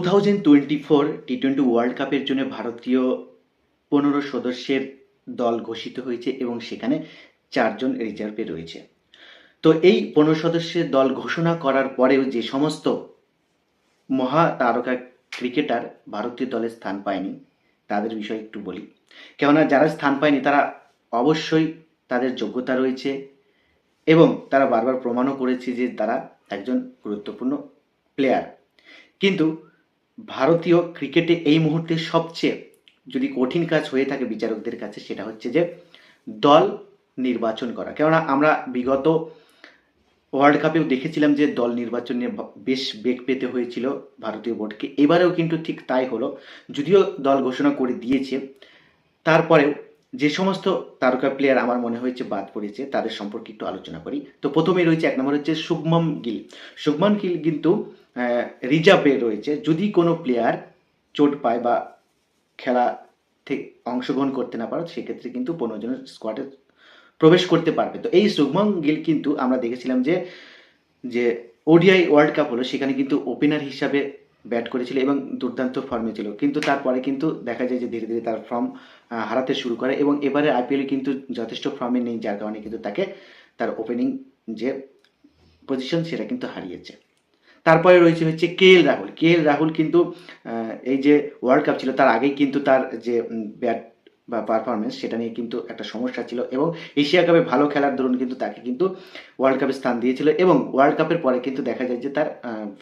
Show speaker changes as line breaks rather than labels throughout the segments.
Thousand twenty four T twenty world কাপের জন্য ভারতীয় পনেরো সদস্যের দল ঘোষিত হয়েছে এবং সেখানে চারজন রিজার্ভে রয়েছে। তো এই পনেরো সদস্যের দল ঘোষণা করার পরেও যে সমস্ত মহা তারকা ক্রিকেটার ভারতীয় দলে স্থান পায়নি, তাদের বিষয়ে একটু বলি। কেননা যারা স্থান পায়নি, তারা অবশ্যই তাদের যোগ্যতা রয়েছে এবং তারা বারবার প্রমাণও করেছে যে তারা একজন গুরুত্বপূর্ণ প্লেয়ার কিন্তু ভারতীয় ক্রিকেটে এই মুহূর্তে সবচেয়ে যদি কঠিন কাজ হয়ে থাকে বিচারকদের কাছে, সেটা হচ্ছে যে দল নির্বাচন করা। কেননা আমরা বিগত ওয়ার্ল্ড কাপেও দেখেছিলাম যে দল নির্বাচন নিয়ে বেশ বেগ পেতে হয়েছিল ভারতীয় বোর্ডকে। এবারেও কিন্তু ঠিক তাই হলো। যদিও দল ঘোষণা করে দিয়েছে, তারপরেও যে সমস্ত তারকা প্লেয়ার আমার মনে হয়েছে বাদ পড়েছে, তাদের সম্পর্কে একটু আলোচনা করি। তো প্রথমেই রয়েছে এক নম্বর হচ্ছে শুভমন গিল। শুভমন গিল কিন্তু রিজার্ভে রয়েছে। যদি কোনো প্লেয়ার চোট পায় বা খেলা থেকে অংশগ্রহণ করতে না পারো, সেক্ষেত্রে কিন্তু পনেরো জনের স্কোয়াডে প্রবেশ করতে পারবে। তো এই শুভমন গিল কিন্তু আমরা দেখেছিলাম যে যে ওডিআই ওয়ার্ল্ড কাপ হলো, সেখানে কিন্তু ওপেনার হিসাবে ব্যাট করেছিল এবং দুর্দান্ত ফর্মে ছিল। কিন্তু তারপরে কিন্তু দেখা যায় যে ধীরে ধীরে তার ফর্ম হারাতে শুরু করে এবং এবারে আইপিএলে কিন্তু যথেষ্ট ফর্মে নেই, যার কারণে কিন্তু তাকে তার ওপেনিং যে পজিশন সেটা কিন্তু হারিয়েছে। তারপরে রয়েছে হচ্ছে কে এল রাহুল। কে এল রাহুল কিন্তু এই যে ওয়ার্ল্ড কাপ ছিল, তার আগেই কিন্তু তার যে ব্যাট বা পারফরমেন্স সেটা নিয়ে কিন্তু একটা সমস্যা ছিল এবং এশিয়া কাপে ভালো খেলার দরুন কিন্তু তাকে কিন্তু ওয়ার্ল্ড কাপে স্থান দিয়েছিল এবং ওয়ার্ল্ড কাপের পরে কিন্তু দেখা যায় যে তার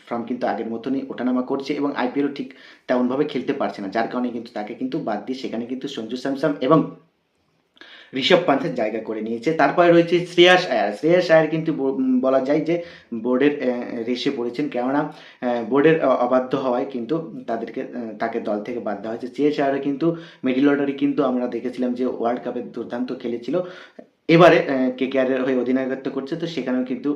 ফর্ম কিন্তু আগের মতনই ওঠানামা করছে এবং আইপিএলও ঠিক তেমনভাবে খেলতে পারছে না, যার কারণে কিন্তু তাকে কিন্তু বাদ দিয়ে সেখানে কিন্তু সঞ্জু স্যামসাম এবং ঋষভ পান্থের জায়গা করে নিয়েছে। তারপরে রয়েছে শ্রেয়াস আয়ার। শ্রেয়াস আয়ার কিন্তু বলা যায় যে বোর্ডের রেসে পড়েছেন। কেননা বোর্ডের অবাধ্য হওয়ায় কিন্তু তাদেরকে তাকে দল থেকে বাদ দেওয়া হয়েছে। শ্রেয়াস আয়ারও কিন্তু মিডিল অর্ডারে কিন্তু আমরা দেখেছিলাম যে ওয়ার্ল্ড কাপে দুর্দান্ত খেলেছিল। এবারে কে কে আরের হয়ে অধিনায়কত্ব করছে, তো সেখানেও কিন্তু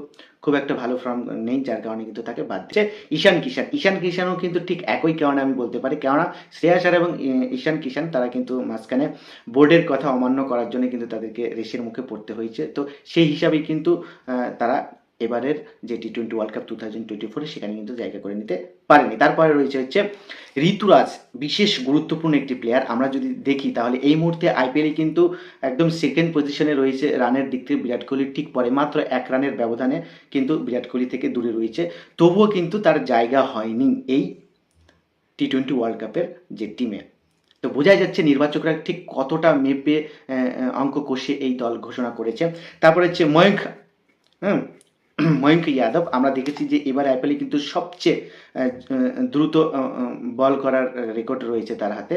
খুব একটা ভালো ফর্ম নেই, যার কারণে কিন্তু তাকে বাদ দিচ্ছে ঈশান কিষান ঈশান কিষানও কিন্তু ঠিক একই কারণে আমি বলতে পারি, কেননা শ্রেয়া সার এবং ঈশান কিষান তারা কিন্তু মাঝখানে বোর্ডের কথা অমান্য করার জন্য কিন্তু তাদেরকে রেসের মুখে পড়তে হয়েছে, তো সেই হিসাবেই কিন্তু তারা এবারের যে T twenty world cup two thousand twenty ফোরে সেখানে কিন্তু জায়গা করে নিতে পারেনি। তারপরে রয়েছে হচ্ছে ঋতুরাজ, বিশেষ গুরুত্বপূর্ণ একটি প্লেয়ার আমরা যদি দেখি তাহলে এই মুহূর্তে আইপিএলে কিন্তু একদম সেকেন্ড পজিশনে রয়েছে রানের দিক থেকে বিরাট কোহলির ঠিক পরে। মাত্র এক রানের ব্যবধানে কিন্তু বিরাট কোহলি থেকে দূরে রয়েছে। তবুও কিন্তু তার জায়গা হয়নি এই টি টোয়েন্টি ওয়ার্ল্ড কাপের যে টিমে তো বোঝাই যাচ্ছে নির্বাচকরা ঠিক কতটা মেপে অঙ্ক কষে এই দল ঘোষণা করেছে। তারপরে হচ্ছে ময়ঙ্ক হুম? ময়ঙ্ক যাদব, আমরা দেখেছি যে এবার আইপিএলে কিন্তু সবচেয়ে দ্রুত বল করার রেকর্ড রয়েছে তার হাতে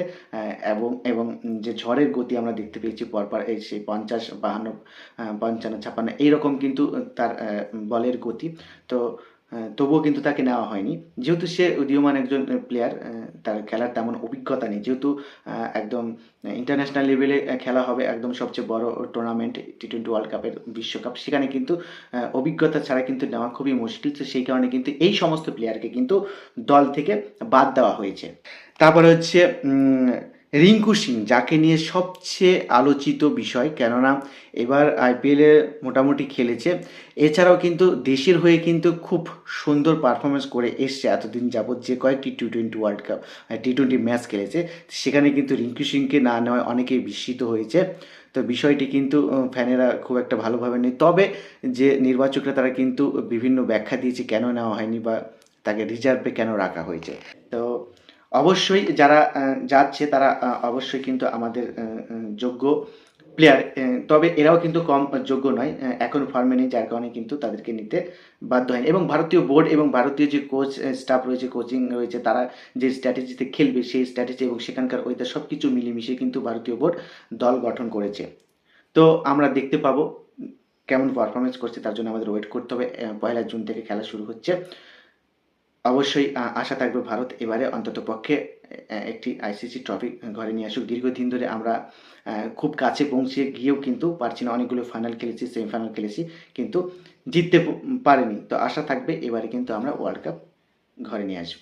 এবং এবং যে ঝড়ের গতি আমরা দেখতে পেয়েছি পরপর, এই সেই পঞ্চাশ, বাহান্ন পঞ্চান্ন, ছাপ্পান্ন, এইরকম কিন্তু তার বলের গতি। তো তবুও কিন্তু তাকে নেওয়া হয়নি। যেহেতু সে উদীয়মান একজন প্লেয়ার তার খেলার তেমন অভিজ্ঞতা নেই। যেহেতু একদম ইন্টারন্যাশনাল লেভেলে খেলা হবে একদম সবচেয়ে বড় টুর্নামেন্ট টি টোয়েন্টি ওয়ার্ল্ড কাপের বিশ্বকাপ। সেখানে কিন্তু অভিজ্ঞতা ছাড়া কিন্তু নেওয়া খুবই মুশকিল। তো সেই কারণে কিন্তু এই সমস্ত প্লেয়ারকে কিন্তু দল থেকে বাদ দেওয়া হয়েছে। তারপরে হচ্ছে রিঙ্কু সিং, যাকে নিয়ে সবচেয়ে আলোচিত বিষয়, কেননা এবার আইপিএলে মোটামুটি খেলেছে। এছাড়াও কিন্তু দেশের হয়ে কিন্তু খুব সুন্দর পারফরমেন্স করে এসছে এতদিন যাবৎ যে কয়েকটি T twenty world cup T twenty match খেলেছে। সেখানে কিন্তু রিঙ্কু সিংকে না নেওয়ায় অনেকেই বিস্মিত হয়েছে। তো বিষয়টি কিন্তু ফ্যানেরা খুব একটা ভালোভাবে নেই। তবে যে নির্বাচকরা তারা কিন্তু বিভিন্ন ব্যাখ্যা দিয়েছে, কেন নেওয়া হয়নি বা তাকে রিজার্ভে কেন রাখা হয়েছে। তো অবশ্যই যারা যাচ্ছে তারা অবশ্যই কিন্তু আমাদের যোগ্য প্লেয়ার তবে এরাও কিন্তু কম যোগ্য নয় এখন ফর্মে নেই, যার কারণে কিন্তু তাদেরকে নিতে বাধ্য হয়নি। এবং ভারতীয় বোর্ড এবং ভারতীয় যে কোচ স্টাফ রয়েছে কোচিং রয়েছে, তারা যে স্ট্র্যাটেজিতে খেলবে সেই স্ট্র্যাটেজি এবং সেখানকার ওয়েদার সব কিছু মিলেমিশে কিন্তু ভারতীয় বোর্ড দল গঠন করেছে। তো আমরা দেখতে পাবো কেমন পারফরমেন্স করছে, তার জন্য আমাদের ওয়েট করতে হবে পয়লা জুন থেকে খেলা শুরু হচ্ছে। অবশ্যই আশা থাকবে ভারত এবারে অন্তত পক্ষে একটি আইসিসি ট্রফি ঘরে নিয়ে আসুক। দীর্ঘদিন ধরে আমরা খুব কাছে পৌঁছে গিয়েও কিন্তু পারছি না। অনেকগুলো ফাইনাল খেলেছি সেমিফাইনাল খেলেছি, কিন্তু জিততে পারিনি। তো আশা থাকবে এবারে কিন্তু আমরা ওয়ার্ল্ড কাপ ঘরে নিয়ে আসব।